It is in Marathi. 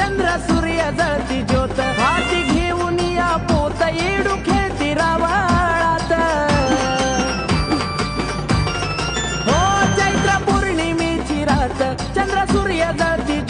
चंद्र सूर्य जळती ज्योत. हाती घेऊन या पोत येडू खेळती रावाळात. हो चैत्र पौर्णिमेची रात चंद्र सूर्य जळती